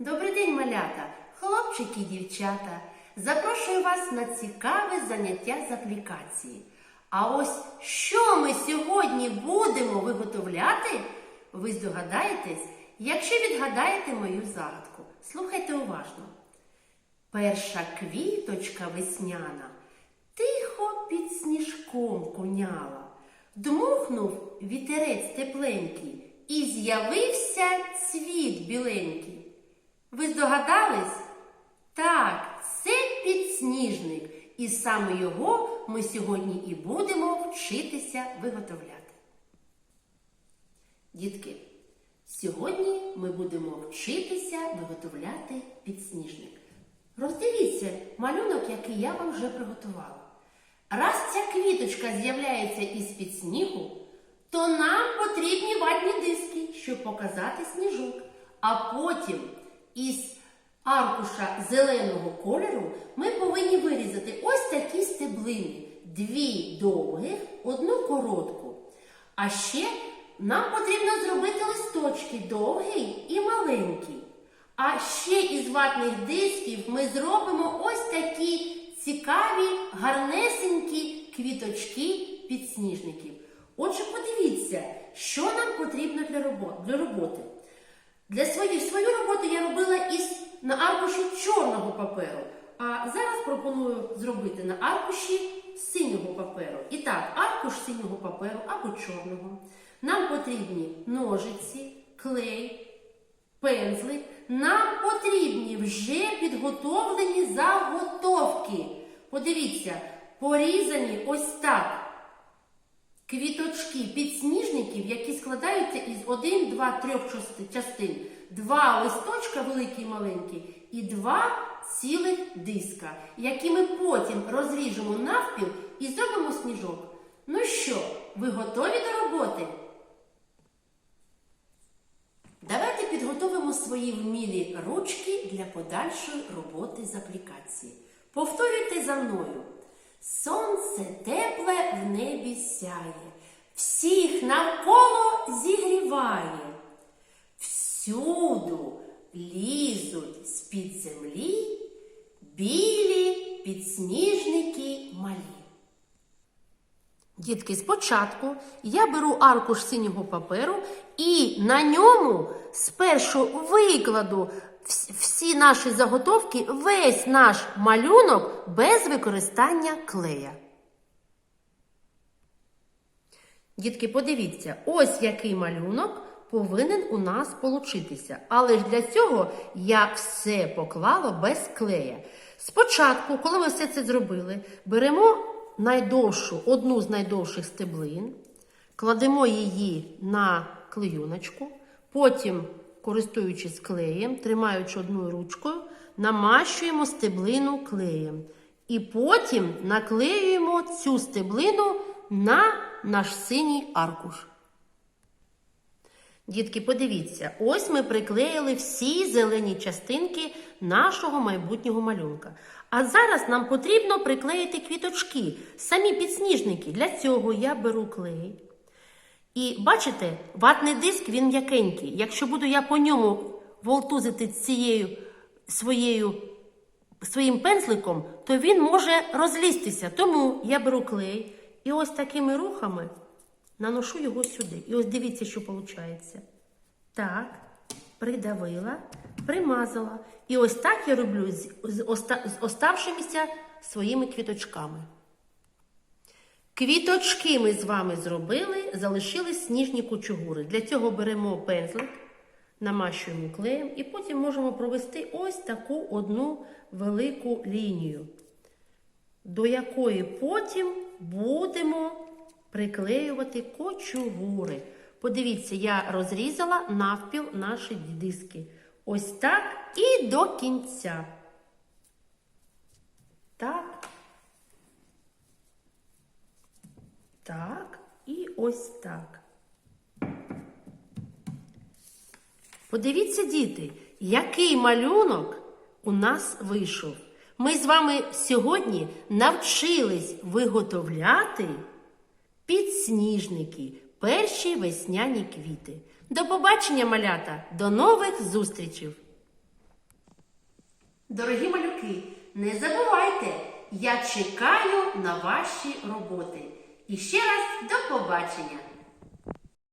Добрий день, малята, хлопчики і дівчата. Запрошую вас на цікаве заняття з аплікації. А ось що ми сьогодні будемо виготовляти, ви здогадаєтесь, якщо відгадаєте мою загадку. Слухайте уважно. Перша квіточка весняна тихо під сніжком куняла. Дмухнув вітерець тепленький, і з'явився цвіт біленький. Ви здогадались? Так, це підсніжник, і саме його ми сьогодні і будемо вчитися виготовляти. Дітки, сьогодні ми будемо вчитися виготовляти підсніжник. Роздивіться малюнок, який я вам вже приготувала. Раз ця квіточка з'являється із-під снігу, то нам потрібні ватні диски, щоб показати сніжок. А потім із аркуша зеленого кольору ми повинні вирізати ось такі стеблини: дві довгих, одну коротку. А ще нам потрібно зробити листочки довгий і маленький. А ще із ватних дисків ми зробимо ось такі цікаві, гарнесенькі квіточки підсніжників. Отже, подивіться, що нам потрібно для роботи. Для. Свої, свою роботу я робила із на аркуші чорного паперу. А зараз пропоную зробити на аркуші синього паперу. І так, аркуш синього паперу або чорного. Нам потрібні ножиці, клей, пензлик. Нам потрібні вже підготовлені заготовки. Подивіться, порізані ось так. Квіточки підсніжників, які складаються із 1, 2, 3 частин. Два листочка великий і маленький, і два цілих диска, які ми потім розріжемо навпіл і зробимо сніжок. Ну що, ви готові до роботи? Давайте підготовимо свої вмілі ручки для подальшої роботи з аплікації. Повторюйте за мною. Сонце тепле в небі сяє, всіх навколо зігріває. Всюду лізуть з-під землі білі підсніжники малі. Дітки, спочатку я беру аркуш синього паперу і на ньому спершу викладу всі наші заготовки, весь наш малюнок без використання клея. Дітки, подивіться, ось який малюнок повинен у нас получитися. Але ж для цього я все поклала без клея. Спочатку, коли ви все це зробили, беремо найдовшу, одну з найдовших стеблин, кладемо її на клейоночку, потім, користуючись клеєм, тримаючи одною ручкою, намащуємо стеблину клеєм. І потім наклеюємо цю стеблину на наш синій аркуш. Дітки, подивіться, ось ми приклеїли всі зелені частинки нашого майбутнього малюнка. А зараз нам потрібно приклеїти квіточки, самі підсніжники. Для цього я беру клей. І бачите, ватний диск він м'якенький. Якщо буду я по ньому волтузити цією своєю, своїм пензликом, то він може розлізтися. Тому я беру клей і ось такими рухами наношу його сюди. І ось дивіться, що виходить. Так, придавила, примазала. І ось так я роблю з, з, з оставшимися своїми квіточками. Квіточки ми з вами зробили, залишились сніжні кучугури. Для цього беремо пензлик, намащуємо клеєм і потім можемо провести ось таку одну велику лінію, до якої потім будемо приклеювати кочугури. Подивіться, я розрізала навпіл наші диски. Ось так і до кінця. Так. Так, і ось так. Подивіться, діти, який малюнок у нас вийшов. Ми з вами сьогодні навчились виготовляти підсніжники, перші весняні квіти. До побачення, малята! До нових зустрічей! Дорогі малюки, не забувайте, я чекаю на ваші роботи. І ще раз до побачення!